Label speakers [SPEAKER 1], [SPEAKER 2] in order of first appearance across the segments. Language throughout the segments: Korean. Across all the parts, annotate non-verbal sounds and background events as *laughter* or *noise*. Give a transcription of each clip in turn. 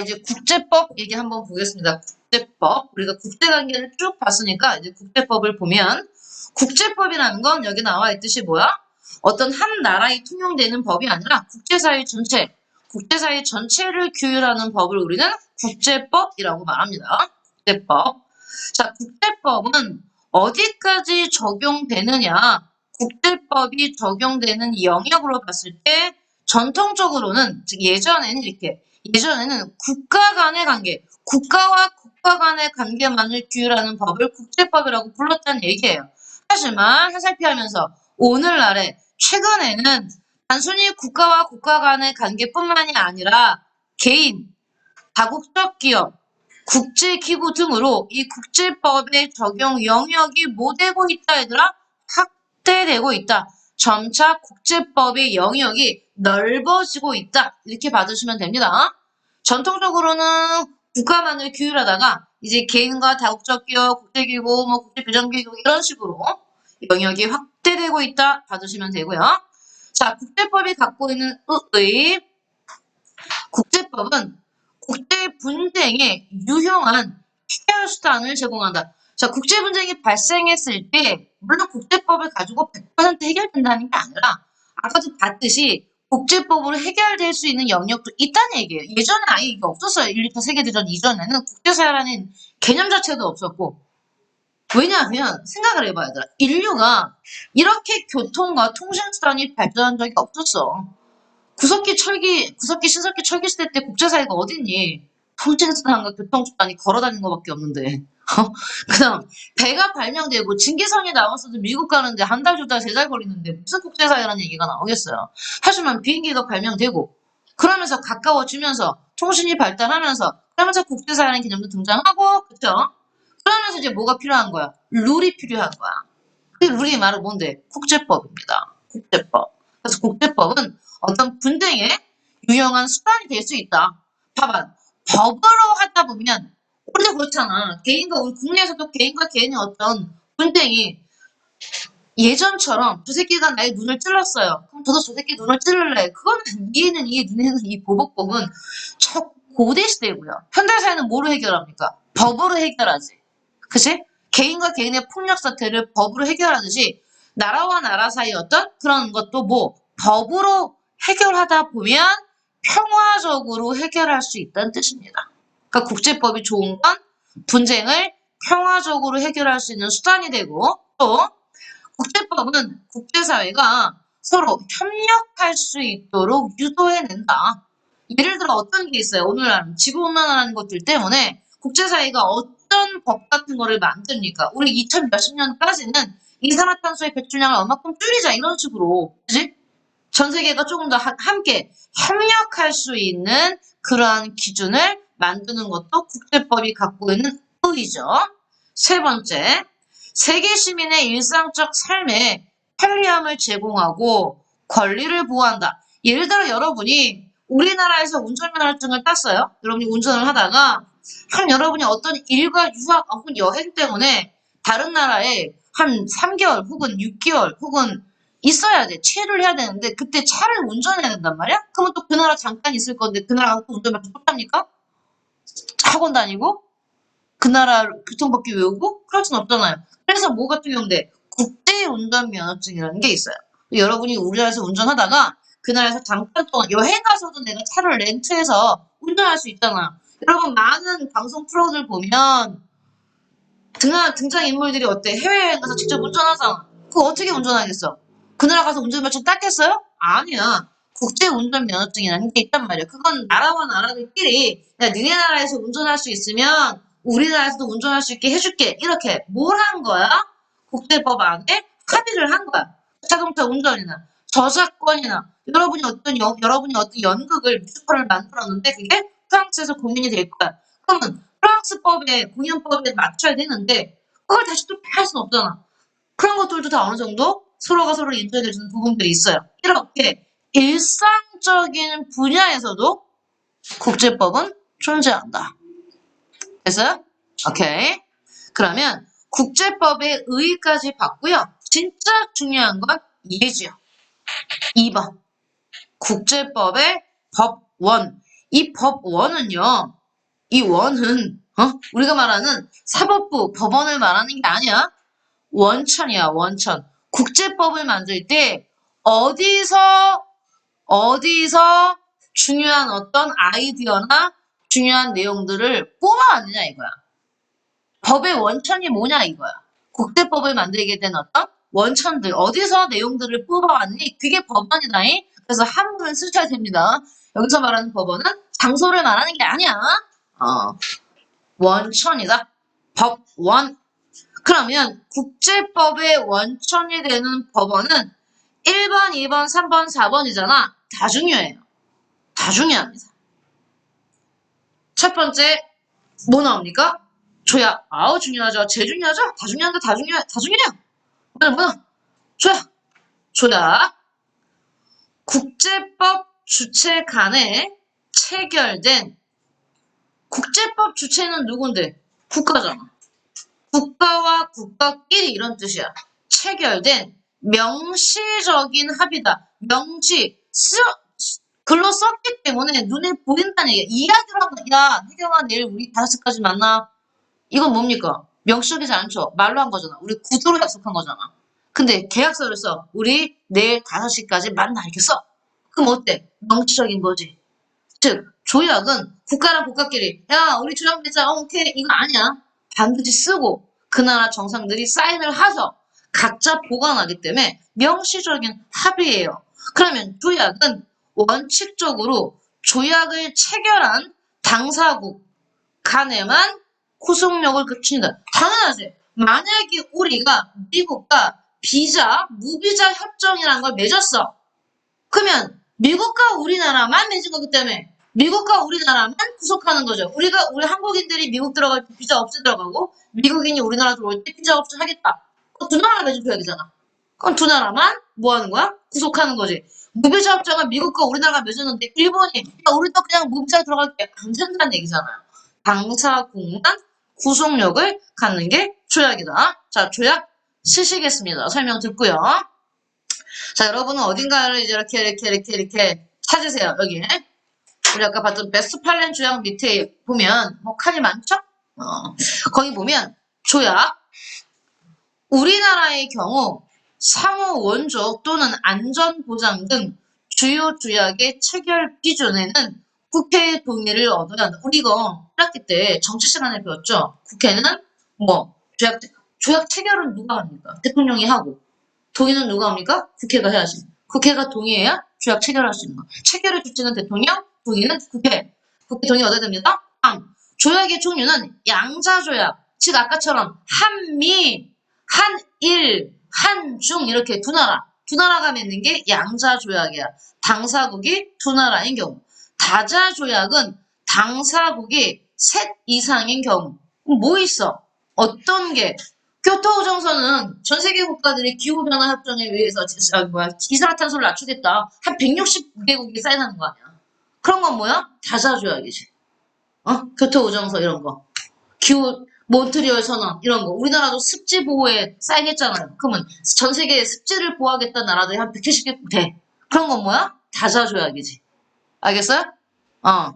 [SPEAKER 1] 이제 국제법 얘기 한번 보겠습니다. 국제법. 우리가 국제관계를 쭉 봤으니까 이제 국제법을 보면 국제법이라는 건 여기 나와 있듯이 뭐야? 어떤 한 나라에 통용되는 법이 아니라 국제사회 전체, 국제사회 전체를 규율하는 법을 우리는 국제법이라고 말합니다. 국제법. 자, 국제법은 어디까지 적용되느냐? 국제법이 적용되는 영역으로 봤을 때 전통적으로는 즉 예전에는 이렇게 예전에는 국가 간의 관계, 국가와 국가 간의 관계만을 규율하는 법을 국제법이라고 불렀다는 얘기예요. 하지만 해설피하면서 오늘날에 최근에는 단순히 국가와 국가 간의 관계뿐만이 아니라 개인, 다국적 기업, 국제기구 등으로 이 국제법의 적용 영역이 뭐 되고 있다 얘들아? 확대되고 있다. 점차 국제법의 영역이 넓어지고 있다. 이렇게 받으시면 됩니다. 전통적으로는 국가만을 규율하다가 이제 개인과 다국적 기업, 국제기구, 뭐 국제교정기구 이런 식으로 영역이 확대되고 있다. 받으시면 되고요. 자, 국제법이 갖고 있는 의의 국제법은 국제 분쟁에 유효한 해결 수단을 제공한다. 자, 국제 분쟁이 발생했을 때 물론 국제법을 가지고 100% 해결된다는 게 아니라 아까도 봤듯이 국제법으로 해결될 수 있는 영역도 있다는 얘기예요. 예전에 아예 이게 없었어요. 1리터 세계대전 이전에는 국제사회라는 개념 자체도 없었고 왜냐하면 생각을 해봐야 돼. 인류가 이렇게 교통과 통신수단이 발전한 적이 없었어. 구석기 철기, 구석기 신석기 철기 시대 때 국제사회가 어딨니? 통신수단과 교통수단이 걸어다니는 것밖에 없는데. *laughs* 그 다음, 배가 발명되고 증기선이 나왔어도 미국 가는데 한 달, 두 달, 세 달 걸리는데 무슨 국제사회라는 얘기가 나오겠어요. 하지만 비행기가 발명되고, 그러면서 가까워지면서, 통신이 발달하면서, 그러면서 국제사회라는 개념도 등장하고, 그쵸? 그러면서 이제 뭐가 필요한 거야? 룰이 필요한 거야. 그 룰이 말은 뭔데? 국제법입니다. 국제법. 그래서 국제법은 어떤 분쟁에 유용한 수단이 될 수 있다. 봐봐. 법으로 하다 보면 우리도 그렇잖아. 개인과 우리 국내에서도 개인과 개인의 어떤 분쟁이 예전처럼 저 새끼가 나의 눈을 찔렀어요. 그럼 저도 저 새끼 눈을 찔를래. 그거는 이해는 이해, 눈에는 이 보복법은 저 고대 시대고요. 현대 사회는 뭐로 해결합니까? 법으로 해결하지. 그치? 개인과 개인의 폭력 사태를 법으로 해결하듯이 나라와 나라 사이 어떤 그런 것도 뭐 법으로 해결하다 보면 평화적으로 해결할 수 있다는 뜻입니다. 그러니까 국제법이 좋은 건 분쟁을 평화적으로 해결할 수 있는 수단이 되고 또 국제법은 국제사회가 서로 협력할 수 있도록 유도해낸다. 예를 들어 어떤 게 있어요. 오늘날 지구온난화라는 것들 때문에 국제사회가 어떤 법 같은 거를 만듭니까? 우리 2000 몇십 년까지는 이산화탄소의 배출량을 얼마큼 줄이자 이런 식으로 그지? 전 세계가 조금 더 하- 함께 협력할 수 있는 그러한 기준을 만드는 것도 국제법이 갖고 있는 의의죠. 세 번째, 세계 시민의 일상적 삶에 편리함을 제공하고 권리를 보호한다. 예를 들어 여러분이 우리나라에서 운전면허증을 땄어요. 여러분이 운전을 하다가 한 여러분이 어떤 일과 유학 혹은 여행 때문에 다른 나라에 한 3개월 혹은 6개월 혹은 있어야 돼. 체류를 해야 되는데 그때 차를 운전해야 된단 말이야? 그러면 또 그 나라 잠깐 있을 건데 그 나라 또 운전면허 못합니까? 학원 다니고 그 나라 교통법규 외우고 그럴 순 없잖아요. 그래서 뭐가 적용돼? 국제 운전 면허증이라는 게 있어요. 여러분이 우리나라에서 운전하다가 그 나라에서 잠깐 동안 여행 가서도 내가 차를 렌트해서 운전할 수 있잖아. 여러분 많은 방송 프로들 보면 등장 등장 인물들이 어때? 해외여행 가서 직접 운전하잖아. 그거 어떻게 운전하겠어? 그 나라 가서 운전면허증 땄겠어요? 아니야. 국제 운전 면허증이라는 게 있단 말이야. 그건 나라와 나라들끼리 야 니네 나라에서 운전할 수 있으면 우리나라에서도 운전할 수 있게 해줄게. 이렇게 뭘 한 거야? 국제법 안에 합의를 한 거야. 자동차 운전이나 저작권이나 여러분이 어떤 여, 여러분이 어떤 연극을 뮤지컬을 만들었는데 그게 프랑스에서 공연이 될 거야. 그러면 프랑스법에 공연법에 맞춰야 되는데 그걸 다시 또 할 수는 없잖아. 그런 것들도 다 어느 정도 서로가 서로를 인정해주는 부분들이 있어요. 이렇게 일상적인 분야에서도 국제법은 존재한다. 됐어요? 오케이. 그러면 국제법의 의의까지 봤고요. 진짜 중요한 건 예지요. 2번. 국제법의 법원. 이 법원은요, 이 원은, 어? 우리가 말하는 사법부, 법원을 말하는 게 아니야. 원천이야, 원천. 국제법을 만들 때, 어디서, 어디서 중요한 어떤 아이디어나 중요한 내용들을 뽑아왔느냐, 이거야. 법의 원천이 뭐냐, 이거야. 국제법을 만들게 된 어떤 원천들, 어디서 내용들을 뽑아왔니? 그게 법원이다잉. 그래서 한문을 쓰셔야 됩니다. 여기서 말하는 법원은 장소를 말하는 게 아니야. 어, 원천이다. 법원. 그러면 국제법의 원천이 되는 법원은 1번, 2번, 3번, 4번이잖아. 다 중요해요. 다 중요합니다. 첫 번째, 뭐 나옵니까? 조약. 아우, 중요하죠. 제일 중요하죠? 다 중요한데 다 중요해. 다 중요해요. 뭐야, 뭐야? 조약. 조약. 국제법 주체 간에 체결된 국제법 주체는 누군데? 국가잖아. 국가와 국가끼리 이런 뜻이야. 체결된 명시적인 합의다. 명시 쓰, 글로 썼기 때문에 눈에 보인다는 얘기야. 이야기를 하고 야 혜경아 내일 우리 다섯 시까지 만나. 이건 뭡니까? 명시적이지 않죠. 말로 한 거잖아. 우리 구두로 약속한 거잖아. 근데 계약서를 써. 우리 내일 다섯 시까지 만나 알겠어? 그럼 어때? 명시적인 거지. 즉 조약은 국가랑 국가끼리 야 우리 조약 맺자 어, 오케이 이거 아니야 반드시 쓰고 그 나라 정상들이 사인을 하죠 각자 보관하기 때문에 명시적인 합의예요 그러면 조약은 원칙적으로 조약을 체결한 당사국 간에만 구속력을 그친다 당연하지 만약에 우리가 미국과 비자 무비자 협정이라는 걸 맺었어 그러면 미국과 우리나라만 맺은 거기 때문에 미국과 우리나라만 구속하는 거죠. 우리가 우리 한국인들이 미국 들어갈 때 비자 없이 들어가고 미국인이 우리나라 들어올 때 비자 없이 하겠다. 두 나라가 맺은 조약이잖아. 그럼 두 나라만 뭐 하는 거야? 구속하는 거지. 무비자 협정은 미국과 우리나라가 맺었는데 일본이 야, 우리도 그냥 무비자 들어갈게 안 된다는 얘기잖아요. 당사국만 구속력을 갖는 게 조약이다. 자, 조약 쓰시겠습니다. 설명 듣고요. 자, 여러분은 어딘가를 이제 이렇게, 이렇게, 이렇게, 이렇게 찾으세요. 여기. 우리 아까 봤던 베스트팔렌 조약 밑에 보면, 뭐, 칸이 많죠? 어, 거기 보면, 조약. 우리나라의 경우, 상호 원조 또는 안전보장 등 주요 조약의 체결 기준에는 국회의 동의를 얻어야 한다. 우리 이거 1학기 때 정치 시간에 배웠죠? 국회는 뭐, 조약, 조약 체결은 누가 합니까? 대통령이 하고. 동의는 누가 합니까? 국회가 해야지. 국회가 동의해야 조약 체결할 수 있는 거. 체결의 주체는 대통령, 동의는 국회. 국회 동의 얻어야 됩니다. 다음, 조약의 종류는 양자조약. 즉 아까처럼 한미, 한일, 한중 이렇게 두 나라. 두 나라가 맺는 게 양자 조약이야. 당사국이 두 나라인 경우. 다자 조약은 당사국이 셋 이상인 경우. 뭐 있어? 어떤 게 교토우정선은 전 세계 국가들이 기후변화 협정에 의해서 아, 뭐야, 이산화탄소를 낮추겠다. 한 160개국이 사인하는 거 아니야. 그런 건 뭐야? 다자 조약이지. 어? 교토 우정선 이런 거. 기후 몬트리올 선언 이런 거. 우리나라도 습지 보호에 사인했잖아요. 그러면 전 세계에 습지를 보호하겠다는 나라들이 한 170개 돼. 그런 건 뭐야? 다자조약이지. 알겠어요? 어.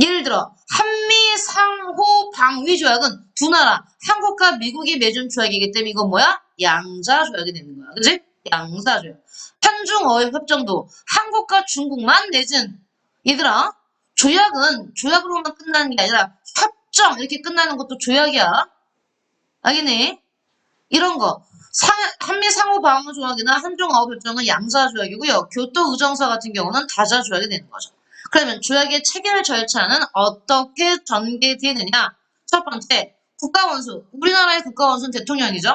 [SPEAKER 1] 예를 들어 한미 상호 방위 조약은 두 나라 한국과 미국이 맺은 조약이기 때문에 이건 뭐야? 양자 조약이 되는 거야. 그지? 양자 조약. 한중 어획 협정도 한국과 중국만 맺은 얘들아 조약은 조약으로만 끝나는 게 아니라 협 정 이렇게 끝나는 것도 조약이야. 알겠니? 이런 거. 상, 한미 상호 방위 조약이나 한중 어업 협정은 양자 조약이고요. 교토 의정서 같은 경우는 다자 조약이 되는 거죠. 그러면 조약의 체결 절차는 어떻게 전개되느냐? 첫 번째, 국가원수. 우리나라의 국가원수는 대통령이죠.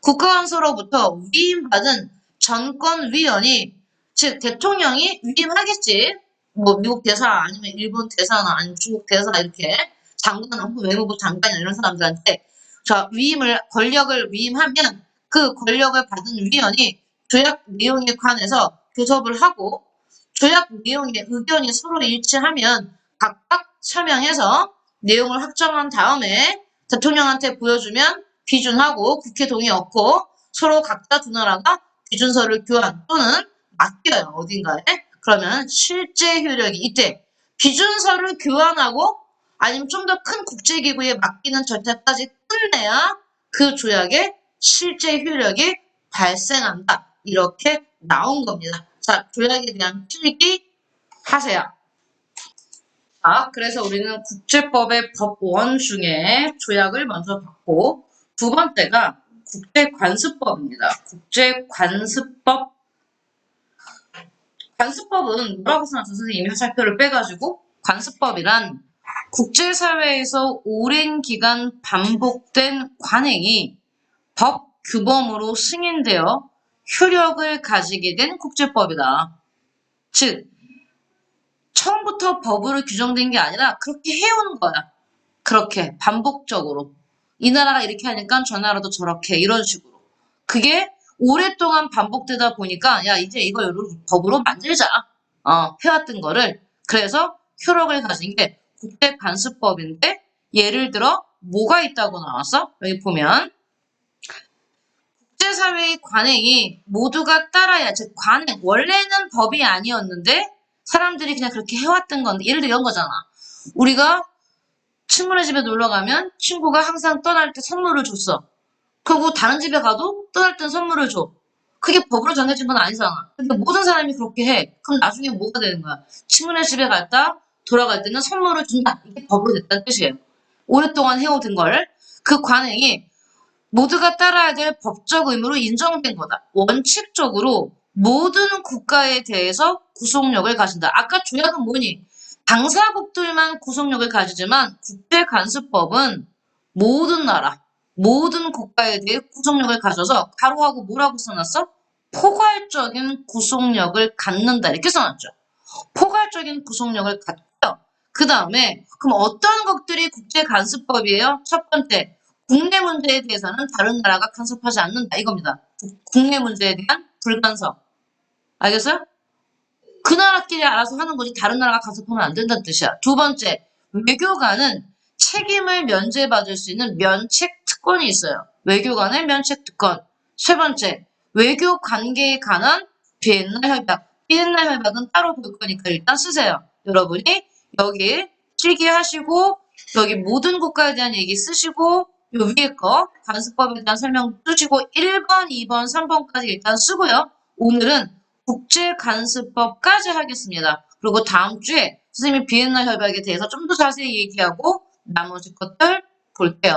[SPEAKER 1] 국가원수로부터 위임받은 전권위원이, 즉 대통령이 위임하겠지. 뭐 미국 대사 아니면 일본 대사나 아니면 중국 대사 이렇게 장관, 외무부 장관 이런 사람들한테 자 위임을 권력을 위임하면 그 권력을 받은 위원이 조약 내용에 관해서 교섭을 하고 조약 내용의 의견이 서로 일치하면 각각 서명해서 내용을 확정한 다음에 대통령한테 보여주면批준하고 국회 동의 얻고 서로 각자 두 나라가批준서를 교환 또는 맡겨요 어딘가에. 그러면 실제 효력이 이때 기준서를 교환하고 아니면 좀 더 큰 국제기구에 맡기는 절차까지 끝내야 그 조약의 실제 효력이 발생한다. 이렇게 나온 겁니다. 자, 조약에 대한 필기 하세요. 자, 그래서 우리는 국제법의 법 원 중에 조약을 먼저 봤고, 두 번째가 국제관습법입니다. 국제관습법. 관습법은 뭐라고 써놨어? 선생님이 화살표를 빼가지고, 관습법이란 국제사회에서 오랜 기간 반복된 관행이 법 규범으로 승인되어 효력을 가지게 된 국제법이다. 즉, 처음부터 법으로 규정된 게 아니라 그렇게 해오는 거야. 그렇게 반복적으로. 이 나라가 이렇게 하니까 저 나라도 저렇게 이런 식으로. 그게 오랫동안 반복되다 보니까 야 이제 이걸 법으로 만들자. 어, 해왔던 거를 그래서 효력을 가진 게 국제관습법인데 예를 들어 뭐가 있다고 나왔어? 여기 보면 국제사회의 관행이 모두가 따라야 즉 관행 원래는 법이 아니었는데 사람들이 그냥 그렇게 해왔던 건데 예를 들어 이런 거잖아. 우리가 친구네 집에 놀러 가면 친구가 항상 떠날 때 선물을 줬어. 그리고 다른 집에 가도 떠날 땐 선물을 줘. 그게 법으로 정해진 건 아니잖아. 근데 모든 사람이 그렇게 해. 그럼 나중에 뭐가 되는 거야? 친구네 집에 갔다 돌아갈 때는 선물을 준다. 이게 법으로 됐다는 뜻이에요. 오랫동안 해오던 걸. 그 관행이 모두가 따라야 될 법적 의무로 인정된 거다. 원칙적으로 모든 국가에 대해서 구속력을 가진다. 아까 조약은 뭐니? 당사국들만 구속력을 가지지만 국제관습법은 모든 나라, 모든 국가에 대해 구속력을 가져서 가로하고 뭐라고 써놨어? 포괄적인 구속력을 갖는다. 이렇게 써놨죠. 포괄적인 구속력을 갖고요. 그 다음에 그럼 어떤 것들이 국제관습법이에요? 첫 번째, 국내 문제에 대해서는 다른 나라가 간섭하지 않는다. 이겁니다. 국- 국내 문제에 대한 불간섭. 알겠어요? 그 나라끼리 알아서 하는 거지 다른 나라가 간섭하면 안 된다는 뜻이야. 두 번째, 외교관은 책임을 면제받을 수 있는 면책 특권이 있어요. 외교관의 면책 특권. 세 번째, 외교 관계에 관한 비엔나 협약. 비엔나 협약은 따로 볼 거니까 일단 쓰세요. 여러분이 여기 필기 하시고 여기 모든 국가에 대한 얘기 쓰시고 요 위에 거 관습법에 대한 설명 쓰시고 1번, 2번, 3번까지 일단 쓰고요. 오늘은 국제관습법까지 하겠습니다. 그리고 다음 주에 선생님이 비엔나 협약에 대해서 좀 더 자세히 얘기하고 나머지 것들 볼게요.